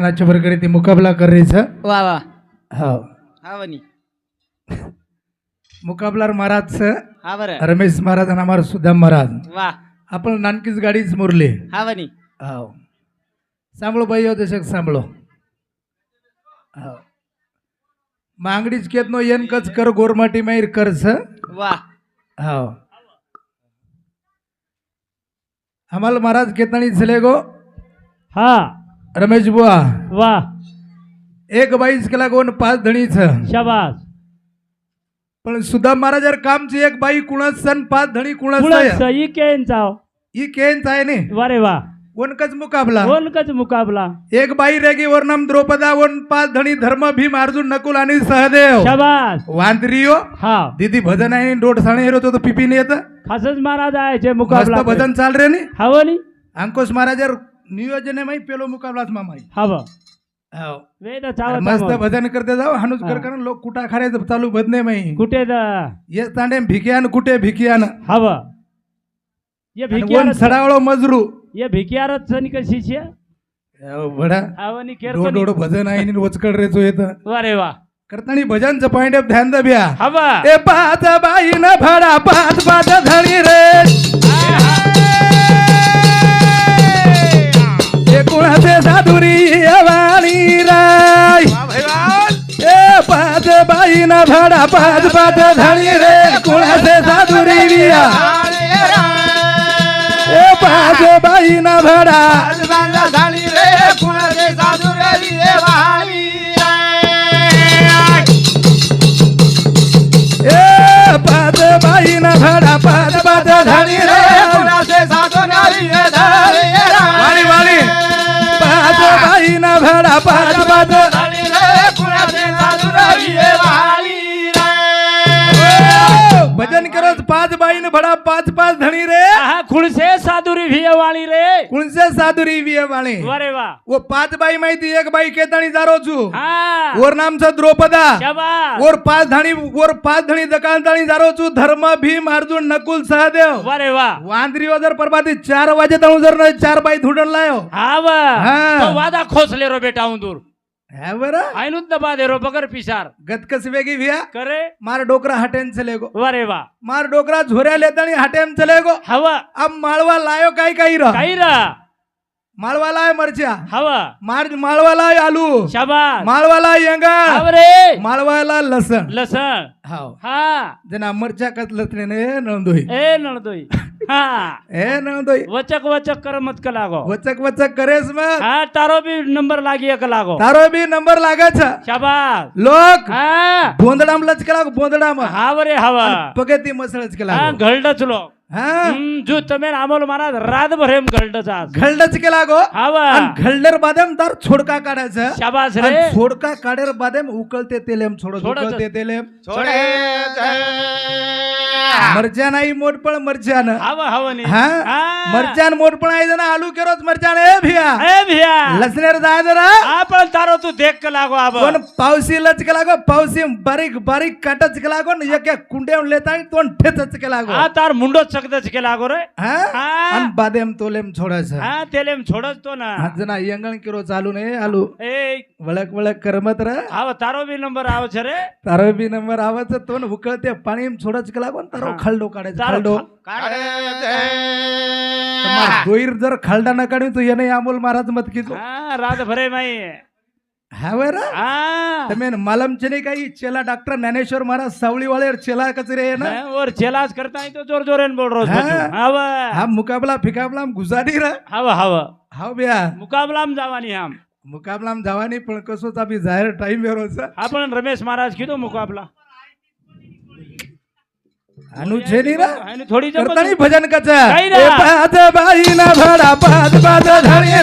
नाच्या बरकडे ते मुकाबला करायचं. वा वा. हो. हा वनी. मुकाबलार महाराज हा बर. रमेश महाराज आणि आम्हाला सुदाम महाराज. वा. आपण नानकीच गाडीच मुरले. हा वनी. हो. सांभाळो बाई हो दशक सांभाळो. हो. मांगडीच केत नो येन कच कर गोरमाटी माहीर करस वा. हो. आम्हाला महाराज केतणी झाले गो? हा। रमेश बुवा वा एक बाईच केला गोन पाच धणीच शाबास पण सुदाम महाराज कामची एक बाई कुणाच सण पाच धणी कुणाच कुणाच ई केन चाव ही केंच आहे ने? वारे वा कोणकच मुकाबला? कोणकच मुकाबला? एक बाई रेगी वर्णम द्रौपदा वन पाच धणी धर्म भीम अर्जुन नकुल आणि सहदेव. शाबास. वांद्रियो? हा. दीदी भजन आहे डोट साणे हेरो तो पिपीन येत. खासच महाराज आहे जे मस्त मुकाबला भजन चाल रे नी? हवनी अंकुश महाराजर नियोजन माही पेलो मुकाबलाच मामाई हव. हो. मस्त. भजन करते जाऊ हानुस हा. कर कारण लोक कुठा खाण्याचं चालू बदने माही कुठे ये तांडे भिकियान कुठे भिकियान? हव. ये भिकियारच सडावळो मजरू. ये भिकियारच निकल शिष्य? हो, बडा. डोड केरतो डोड भजन आहे आणि वचकड रेचो येत. वारे वा. करतानी भजनचं पॉइंट ऑफ ध्यान दब्या हवा ए पाच बाई न भडा पाच पाच धणी रे. एकुणाचे साधुरी वाणी राय ए पाच बाई न भडा पाच पाच धणी रे. कुणाचे साधुरी विया ए पाच बाई. न भडा ए बाई न भडा. रे वाली वाली. बाई न भडा ओ, भजन करत पाच बाई न भडा पाच पाच धणी रे. हा खुळसे साधुरी भिय वाळी रे। कुणसे साधुरी वाळे वारे वा। वो पाच बाई माहिती एक बाई केताणी जारोचू हा। वर नामचा द्रौपदा। शाबास। वर पाच धाणी वर पाच धणी दकांताणी जारोचू धर्म भीम अर्जुन नकुल सहदेव। वारे वा। वांद्री जर परबाती चार वाजे ताणू जर न चार बाई धुडन लायो। हा वा। हा. तो वादा खोसले रो बेटा है बरं आयनुच दबा दे रो बगर पिसार गतकस वेगी भिया करे मार डोकरा हटेन चले गो वारे वा मार डोकरा झोऱ्या लेतानी हटेम चले गो हवा अब माळवा लायो काही काही र काही रा माळवा लाय मरच्या. हवा. मार माळवा लाय आलू. शाबास. माळवा लाय येंगा रे. माळवाला लसण. लसण. हाव. हा. जना मरच्या कत लसणे नंदोई ए नळदोई. हा. ए नंदोई वचक वचक कर मत का लागो. वचक वचक करेस मग. हा तारो भी नंबर लागी एक लागो. तारो बी नंबर लागायच. शाबास. लोक हा. बोंदडाम लचकेला बोंदडाम. हा वरे हवा. पगती मसळच केला हा घलडच लो हा हम्म, जो तमेन अमोल महाराज रातभर हेम घलडचा घलडच केला गो घलडर बादेम तर छोडका काढायचं शाबास रे छोडका काढेर बादेम उकळते तेलेम छोड छोडते तेलेम छोडे मरच्यान आई मोठपळ मरच्यान हवा हवनी हा हा. मरच्यान मोठपळ आहे जण आलू केरोच मरच्यान ए भिया ए भिया लसणेर जाय जरा आपण तारो तू देख का लागो आब पण पावसी लचके लागो पावसी बारीक बारीक काटच के लागो न एक एक कुंड्या लेता आणि तोंड ठेचच के लागो हा तार मुंडो चकदच के लागो रे हा बादेम तोलेम हा तेलेम छोडच तो ना जना यंगण किरो चालू नाही आलू ए वळक वळक करमत रा हाव तारो बी नंबर आव छे रे तारो बी नंबर आवाज तोंड उकळते पाणी छोडच के लागो न तर खालडो काढायचा खालडो. दोईर जर खालडा ना काढून तू येणे अमोल महाराज मत किलो रात भरे नाही हॅवे ना मेन मालमचे नाही काही चेला डॉक्टर ज्ञानेश्वर महाराज सावळीवाळे चेला कचरे ना? और चेलाच करता येतो जोर जोर बोल रोज हा? मुकाबला फिकाबला गुजारी रा. हवा हवा हाव बिया. मुकाबलाम जावानी हम. मुकाबलाम जावानी पण कसोच आम्ही जाहीर टाइम वेळ आपण रमेश महाराज घेतो मुकाबला. अनुच्छेदी ना? थोडी भजन कच काही ना. पाच बाईला भडा पाच पाच झाडे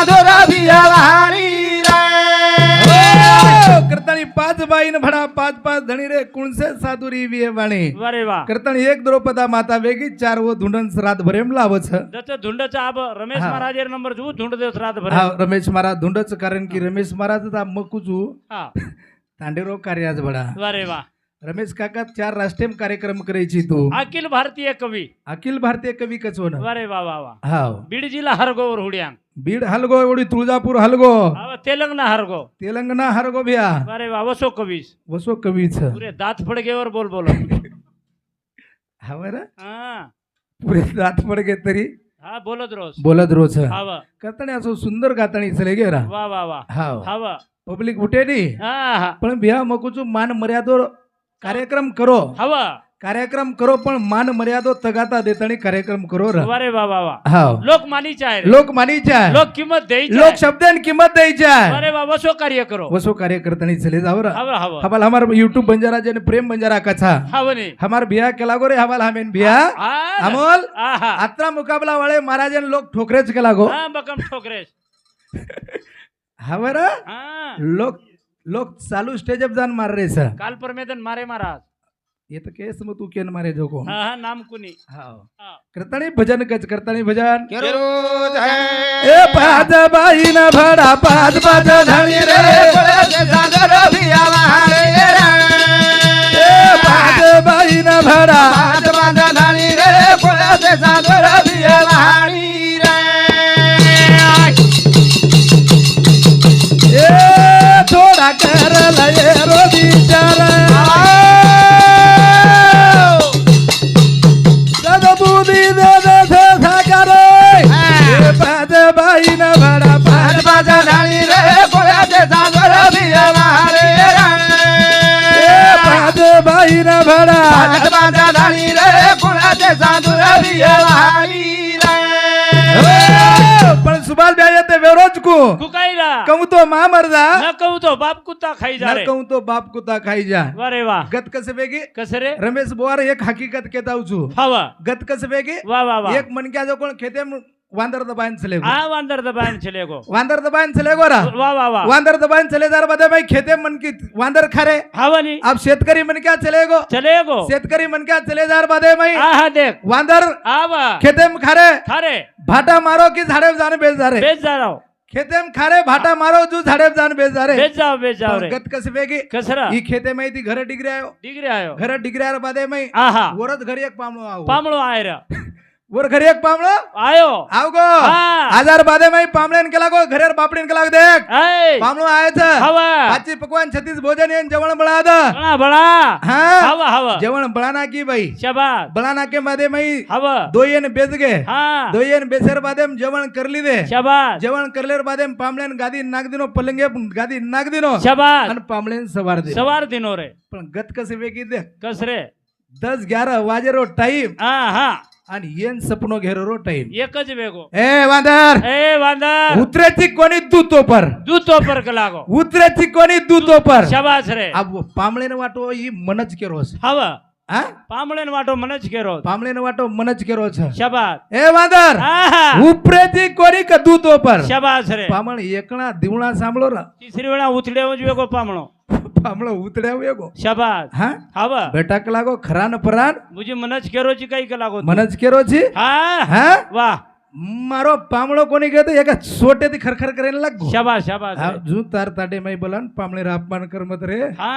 बाईन भडा पाच पाच धणी रे कुणसे साधुरी विये वाणे वा वा करतण एक द्रौपदा माता वेगी चार व धुंडन रात भरेम लावच जसं धुंडचं आब रमेश हा. महाराज नंबर जू धुंड देवस रात भर हा रमेश महाराज धुंडच कारण की रमेश महाराज मकुजू हा तांडेरो कार्याज भडा वा रे वा रमेश काका चार राष्ट्रीय कार्यक्रम करायची तू. अखिल भारतीय कवी. अखिल भारतीय कवी कचवण वा रे वा वा वा. हा बीड जिल्हा हरगोवर हुड्यांग. बीड हलगो एवढी तुळजापूर हलगो. तेलंगणा हरगो. तेलंगणा हरगो बिया. वा रे वा वसो कवीस वसो कवीच. पुरे दात फडगेवर बोल बोल. हा बरं. हा. पुरे दात पडगे तरी. हा बोलत रोज. बोलत रोज. हा करताने असं सुंदर गाताणी चले गे रा वा वा वा. हा हा वा पब्लिक उठे नी हा हा. पण बिहा मकुचू मान मर्यादो कार्यक्रम करो। हा वा कार्यक्रम करो पण मान मर्यादो तगाता देतानी कार्यक्रम करो रा। वा रे वा वा वा। हा लोक. लोक मानीच्या लोक किंमत द्यायची लोक शब्दान किंमत द्यायच्या अरे वा वसो कार्य करो। वसो कार्यकर्तानी चले जाओ रा। हवा हवा। हमाल हमार यूट्यूब बंजारा जन प्रेम बंजारा कथा हमार बिहा केला गो रे हमाल हमेन बिहा हा अमोल हा आत्रा मुकाबला वाले महाराजन लोक ठोकरेच केला गो हा बकम ठोकरेश लोक चालू स्टेज अप जान मार रे सर. काल परमेदन मारे महाराज. ये तर केस मग तू केन मारे जो को हा हा नाम कुणी हाव. हा. करतानी भजन कच करतानी भजन. रोज है ए पाच बाई न भडा पाच पाच धणी रे. ए पाच बाई न भडा. ए थोडा कर लये रो विचार सद बुधी दे दे दे साकार ए पाच बाई न भडा पाच ए पाच बाई न भडा हो, पण सुभाष ब्या येते वेरोज को कुकाईला कहूं तो मां मरदा न कहू तो बाप कुत्ता खाई जा न रे कहूं तो बाप कुत्ता खाई जा वा। रे वा गत कसे बेगी कस रे? रमेश बोवार एक हकीकत केता उचू हवा गत कसे बेगी वा वा एक मनक्या जो कोण खेते म- वांदर दबायन चले गो. हा वांदर दबान चले गो। वांदर दबायन चले गो रा। वा वा वा। वांदर दबायन चले जार बदे भाई खेते मन की वांदर खरे। हवा नी। अब शेतकरी मन क्या चले गो। चले गो। शेतकरी मन क्या चले जार बदे भाई। हा हा देख। वांदर आवा खेते में खरे। खारे। भाटा मारो की झाडे जाने बेच जा रे बेच जा रहा हूं। खेते में खरे भाटा मारो जो झाडे जाने बेच जा रे बेच जाओ बेच जाओ पण रे गत कसे बेगी कसरा ही खेते में ती घर डिग्री आयो डिग्री आयो घर डिग्री आयर बदे मै आहा वरच घरी एक पामळो आव पामळो आहे रे वर घरी एक पामळो? आयो. आव गो. हजार बादे मै पामळेन केला गो घरेर बापडीन केला देख. पामळो आयच. हवा. पाची पकवान छत्तीस भोजन येन जेवण बळाद. बळा बळा. हा? हवा हवा. जेवण बळाना की बाई? शबाद बळाना के बादे मै हवा. दोयेन बेच गे हा. दोयेन बेसर बादेम जेवण करली दे शबाद जेवण करलेर बादेम पामळेन गादी नाग दिनो पलंगे गादी नाग दिनो. शबाद आणि पामळेन सवार दे सवार दिनो रे. पण गत कसे वेगी दे. कस रे दस ग्यारह वाजे रो टाइम हा हा. आणि येन सपनो घेरो रो टाईम एकच वेगो. ए वांदर! ए वांदर! उतरेची कोणी दूतोपर? दूतोपर पर लागो. उतरेची कोणी दूतोपर? शाबास रे. अब पामळेन वाटो ही मनच केरो हवा. हा ने वाटो मनज केरो पामळेन वाटो मनच केरो छ शाबास. ए वांदर! उपरेची कोणी का दूतोपर? शाबास रे. पामळ एकणा दिवणा सांभळो र. तिसरी वेळा उतडेव वेगो पामळो. પામળો ઉતડ્યા વેગો शबाद હા हवा બેટા કલાગો ખરાન પરાન मुझे मनच केरोची काही का लागो મનજ કેરો છી हा હા वाह મારો પામળો કોની ગયો તો એક સોટેથી ખરખર કરીને લાગો शबास शबास હા, रे. જુ તાર તાડે મય બોલાન પામળે રા अपमान कर मत रे हा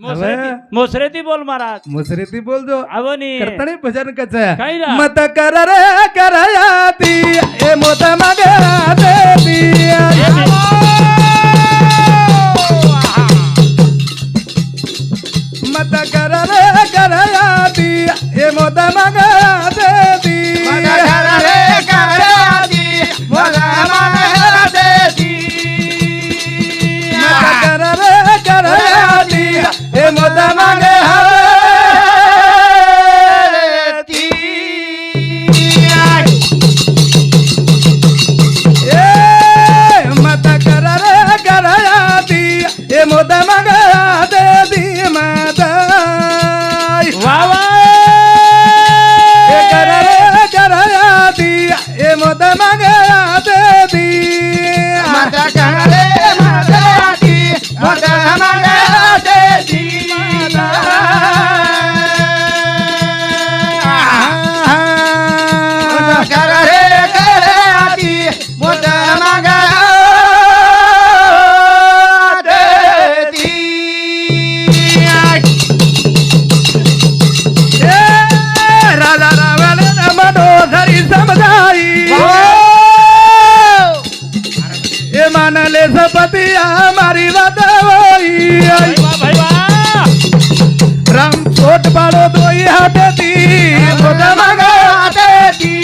मोसरेती मोसरेती बोल महाराज मुसरेती बोल जो आवनी करताने भजन कच काय रा? मत कर रे करयाती ए मोत मगे देती ए मोत ছোট বড় দুই হাতে দি ছোট বড় হাতে দি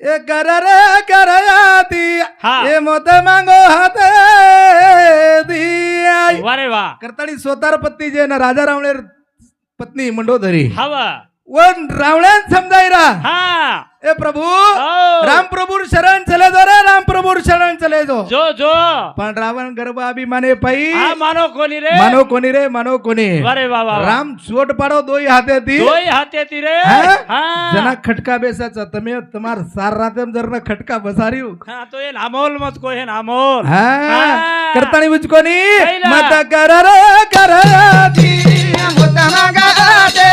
એ કર રે કરાયાતી. એ મોતે માંગો હાથેથી દી વારે વાહ. કરતાળી સોતાર પત્ની છે ને રાજા રાવણે પત્ની મંડોદરી. હા વન ಒಂದ್ ರಾವಣನ್ ಸಮುದಾಯ ए प्रभू हो. राम प्रभू शरण चले जो रे राम प्रभू शरण चले जो. जो जो. पण रावण गर्भ पाई मानो कोणी रे. मानो कोणी रे मानो कोणी. अरे बाबा राम चोट पाडो दोई हाते ती दोई हाते ती रे जना खटका बेसाचा तुम्ही तुम्हार सार रातम जर ना खटका बसारियो. हां तो ये नामोल मत को है. नामोल हां. करतानी बुझ कोनी मत कर रे कर दी मुतना गा दे.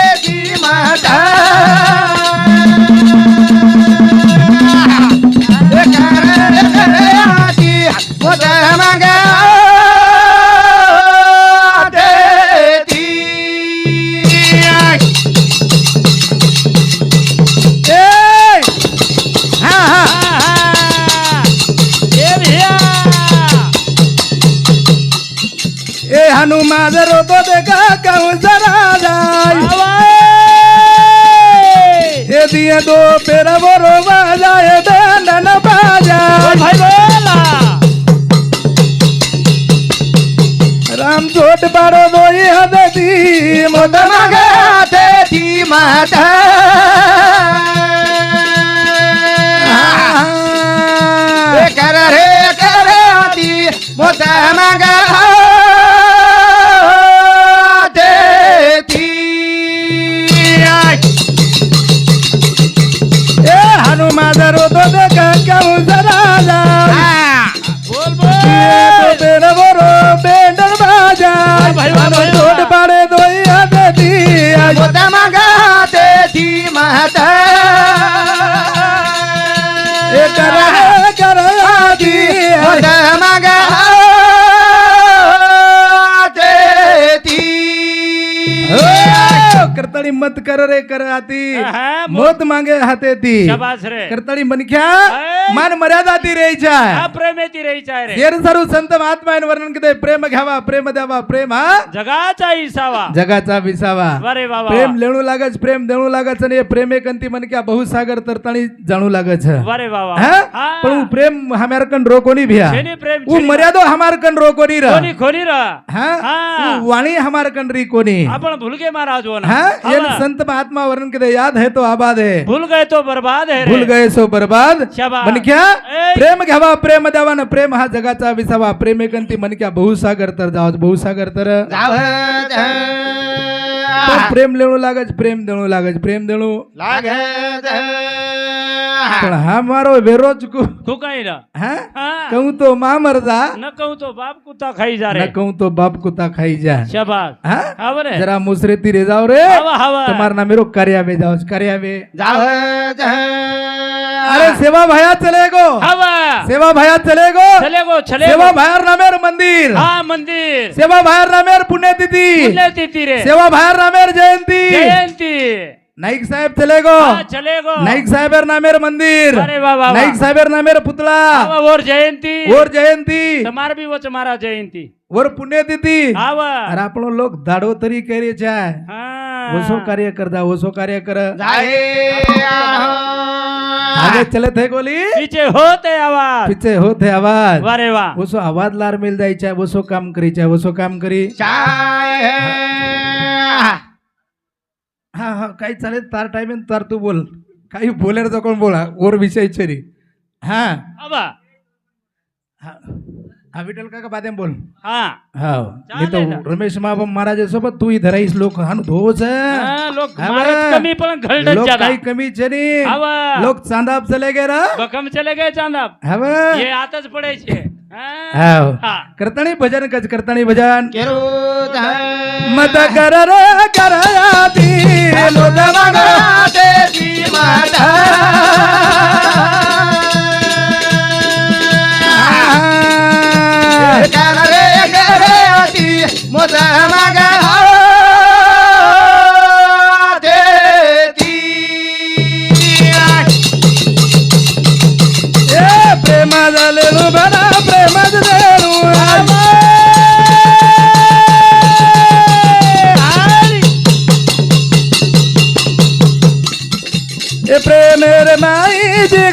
গা কাউ জরা যায়। এ দিয়ে দো পেরা বড় বাজায় বেদন বাজায় ভাই রাম ছোট বড় দই হাতে দি মদন গাতে দি মাতা। જોતા માંગા તેથી માતા એ કરા मत कर रे कर आती. मत मागे हाते ती. शाबास करताळी मनख्या मान मर्यादा ती रेचा प्रेम ती रे. येर सर्व संत महात्मा वर्णन किते प्रेम घ्यावा प्रेम द्यावा प्रेम हा? जगाचा इसावा. जगाचा विसावा. प्रेम लेणू लागच प्रेम देणू लागच आणि प्रेम एकंती मनख्या बहुसागर तरताणी जाणू लागच. अरे बाबा पण प्रेम हमार कन रोकोनी भिया उ मर्यादो हमार कन रोकोनी र कोनी खोनी र वाणी हमार कन री कोनी. आपण भुलगे महाराज हो संत महात्मा वर्णन करे याद है तो आबाद है। भूल गए तो बर्बाद है भूल गए सो बर्बाद। मनख्या प्रेम घ्यावा प्रेम द्यावा ना प्रेम हा जगाचा विसावा प्रेम एकंती मनक्या बहुसागर तर जाव बहुसागर तर। प्रेम लेणू लागच प्रेम देणू लागच प्रेम देणू। लाग पण हमारो बेरोजकू थुकाई ना हा? हाँ, तो मां मर न कहूं तो बाप कुत्ता खाई जा न रे कहूं तो बाप कुत्ता खाई जा। शाबाश हा? जरा मुसरेती रे जाओ रे। आवा ना मेरो कार्या जाओ कार्या में जाओ अरे सेवा भाया चले गो। हवा. सेवा भाया चले गो। चले गो चले सेवा भायर नामेर मंदिर। हा मंदिर. सेवा भायर नामेर पुण्यतिथि। पुण्यतिथि रे. सेवा भायर नामेर जयंती। जयंती. નાઈક સાહેબ ચલે ગો हाँ चले गो નાઈક સાહેબર નામેર મંદિર अरे वाह वाह નાઈક સાહેબર નામેર પુતળા हवा और जयंती ઓર જયંતી તમારે બી વચ મારા જયંતી ઓર પુણ્યતિથિ આવા અરે આપણો લોક દાડો તરી કરે છે હા ઓછો કાર્ય કરતા ઓછો કાર્ય કર जाए आगे चले थे गोली पीछे होते आवाज पीछे होते आवाज वारे वाह ઓછો આવાજ લાર મિલ જાય છે ઓછો કામ કરી છે ઓછો કામ કરી चाहे हा हा काही चालेल तार टाइम तार तू बोल. काही बोलायचं कोण बोला ओर विषय चरी. हा. आबा. हा. हा विठ्ठल काका बादेम बोल. हा. हा मी चालेल. तो रमेश माबा महाराजासोबत तू इथं राहीस लोक हान धोच हा, लोक हा महाराज. कमी पण घलडत लोक ज्यादा. काही कमी चरी. लोक चांदाप चले गे रा. बकम चले गए चांदा हा. हे आताच पडायचे हा? हाव. हा. करताणी भजन कच करताणी भजन. केरो. मत कर रे कराती लोक प्रेमा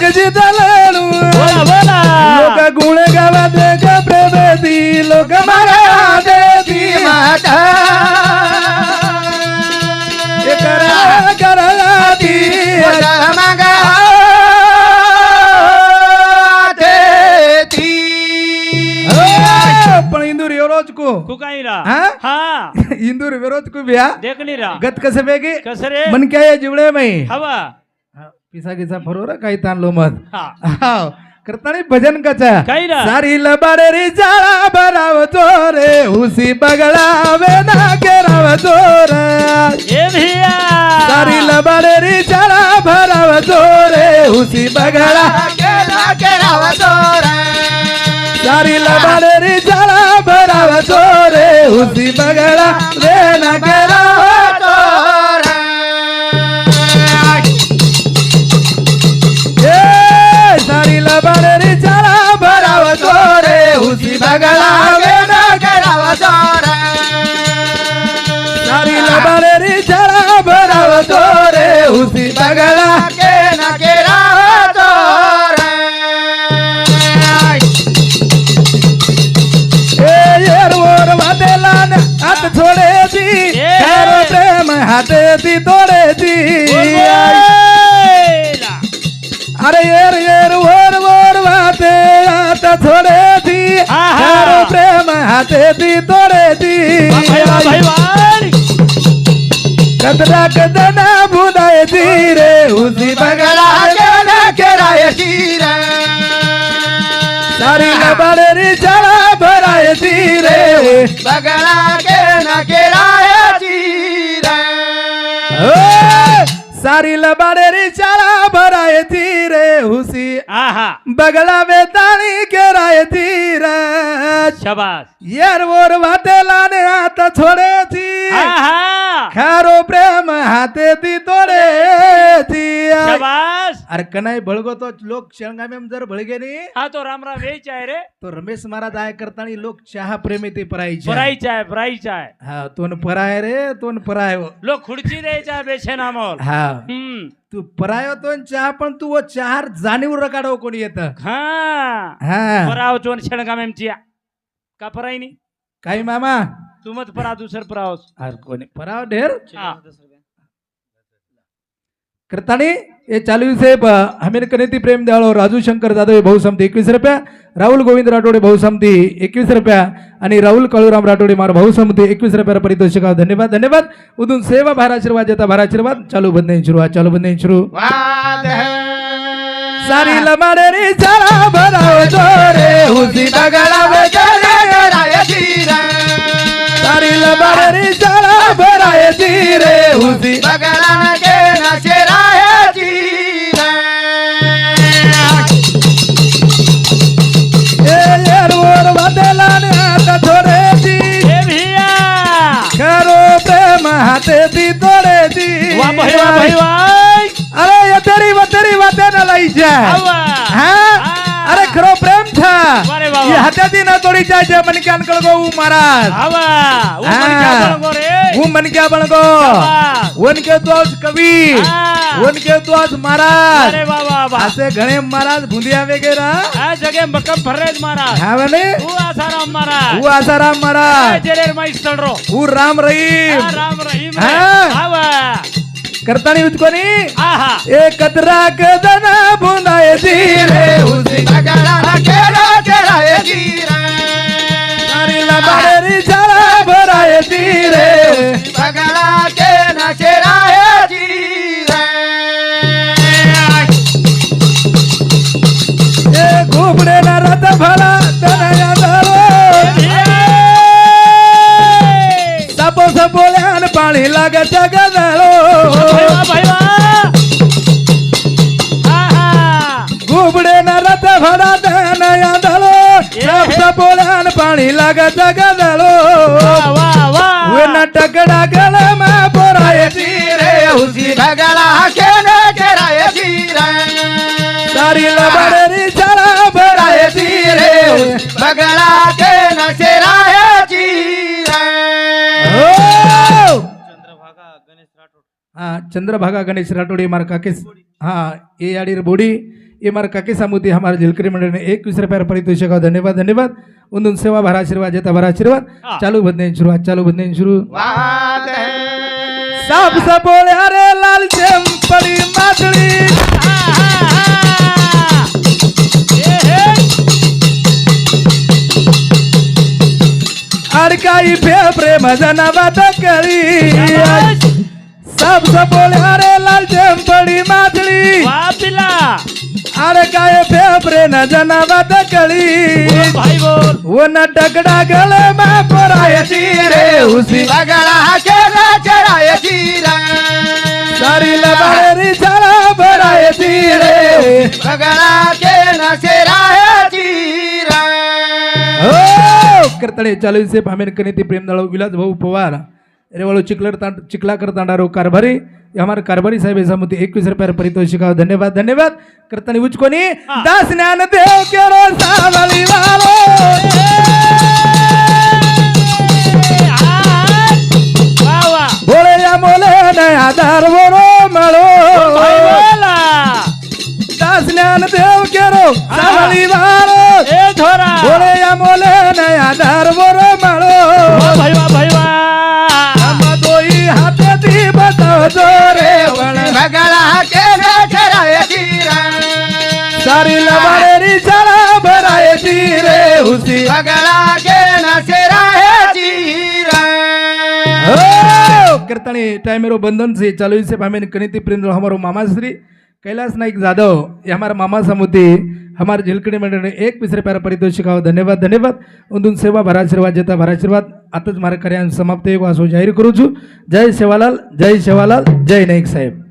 माई जग जितलेणू बोला बोला लोक गुण गावा देख प्रेमेती लोक मागा देती ए करा कराती पण इंदूर एवढोच को कुकाईरा हा? हा इंदूर विरोध को बिया देखली रा गत कसे बेगी पिसा गिसा फरोर काही ताणलो मत हा करतानी भजन कचा काही ना. सारी लबाडे री जाळा भराव चोरे उसी बगळावे ना केराव चोर ए भिया. सारी लबाडे री जाळा भराव चोरे उसी बगळा सारी लबाडे री जाळा भराव चोरे उसी बगळा वे ना केराव प्रेम हाते ती तोडे ती. अरे येर येर वर वर वाटे हात छोडे ती आहा. प्रेम हाते ती तोडे ती. कतरा कदना बुदाय ती रे उसी बगला सारी लबाडे री चला भराय ती रे बगला के न केरायची ओ, सारी लबाडे री चला भराय ती रे हुसी आहा बगला में ताली केराय ती रे शबास यार वोर वाटेला ने हात छोडे ती आहा खारो प्रेम हाते ती तोडे ती शबास अरे कनाई भळगो तो लोक शेंगामे जर भळगे नी हा तो रामराम यायचा आहे रे तो रमेश महाराज आय करताना लोक चहा प्रेमी ते परायचे परायचा आहे परायचा आहे हा तोन पराय रे तोन पराय. लोक खुर्ची द्यायचा आहे बेशे नामोल हा हम्म तू पराय तो चहा पण तू वो चहार जाणीव रकाडव कोणी येत? हा. हा. पराव चोन शेणगाम एमची. का परायनी? काही मामा. तू मत परा दुसर परावस अरे कोणी पराव ढेर? हा. करतानी ये चालू विषय हमीर कनेती प्रेम दयाळो राजू शंकर जाधव हे भाऊ समती एकवीस रुपया. राहुल गोविंद राठोडे भाऊ समती एकवीस रुपया. आणि राहुल कळूराम राठोडे मार भाऊ समती एकवीस रुपया परितोषिका धन्यवाद धन्यवाद. उदून सेवा भाराशीर्वाद येता भाराशीर्वाद चालू बंद सुरू चालू बंद सुरू. है। सारी लमाडे रे चला भराव जोरे हुसी बगला में चले केरायची रे सारी लमाडे रे चला भराय रे हा? अरे खरो प्रेम था। अरे बाबा. ये हाते दी न तोडी जाय जे मन के अनकल गो ऊ महाराज। हा. मन क्या रे। मन के बन गो। शाबास. वन के तो आज कवी। हा. वन के तो आज महाराज। अरे वा वा वा असे घणे महाराज भुंदिया वगैरह आ करताना उचकोनी आहा. एकत्र कदन बुंदाय धीरे उसी बगड़ा केरा तेरा ये जीरा. नारीला बाहेरी झाला भराय धीरे बगड़ा के नशेरा है जीरा. ए घुबडे ना रथ भला तनया धरो सपो सपोल्यान पाणी लागत गदळो घुबडे पाणी लागत वा वेन टकडा गळमा पोराय धीरे उसी बगड़ा के नशेरा ये जीरा सारी लबाडेरी चंद्रभागा गणेश राठोडे मार काकेस हा ए आडीर बोडी ए मार काके सामुती हमारे झिलकरी मंडळ ने एकवीस रुपया पारितोषिक धन्यवाद धन्यवाद उंदून सेवा भरा आशीर्वाद जेता भरा आशीर्वाद हा. चालू बदनेन शुरू चालू बदनेन शुरू है साप सपोळे अरे लाल चंपडी मादळी अडकाई फे प्रेम जनावात कळी साप सपोळे अरे लाल चंपडी मादळी वापिला अडकाय फे प्रेम जनावात कळी भाई बोल। वन टकडा गळ मा पोरायची रे उसी बगड़ा के नशेरा ये जीरा सारी लबारी झाला भरायची रे बगड़ा के नशेरा है जीरा हो करतळे चालू से भामेन कनेती प्रेमदाळो विलास भाऊ पवार। रेवाळो चिखलर तांड चिखलाकर तांडारो कारभारी ये हमारे कारभारी साहेब समिती एकवीस रुपया पारितोषिक धन्यवाद धन्यवाद करताना उचकोनी दास ज्ञान देव केरो सावली वालो भोळे या मोले नया दार बोला दास ज्ञान देव केरो सावली वालो भोळे या मोले नया दार हुसी। बगळा घेण सिरायाची हो, करताने टाइमेरो बंधन से चालू से भामेन कनिति प्रेम हमारो मामा श्री कैलाश नाईक जाधव ये हमारा मामा समुद्र हमारे झिलकडी मंडळ एक पिसरे प्यार परितोषिक आहो. धन्यवाद धन्यवाद. उंदून सेवा भराशीर्वाद देता भराशीर्वाद. आताच मारा कार्यान समाप्त एक वासो जाहीर करू जय सेवालाल जय सेवालाल जय नाईक साहेब.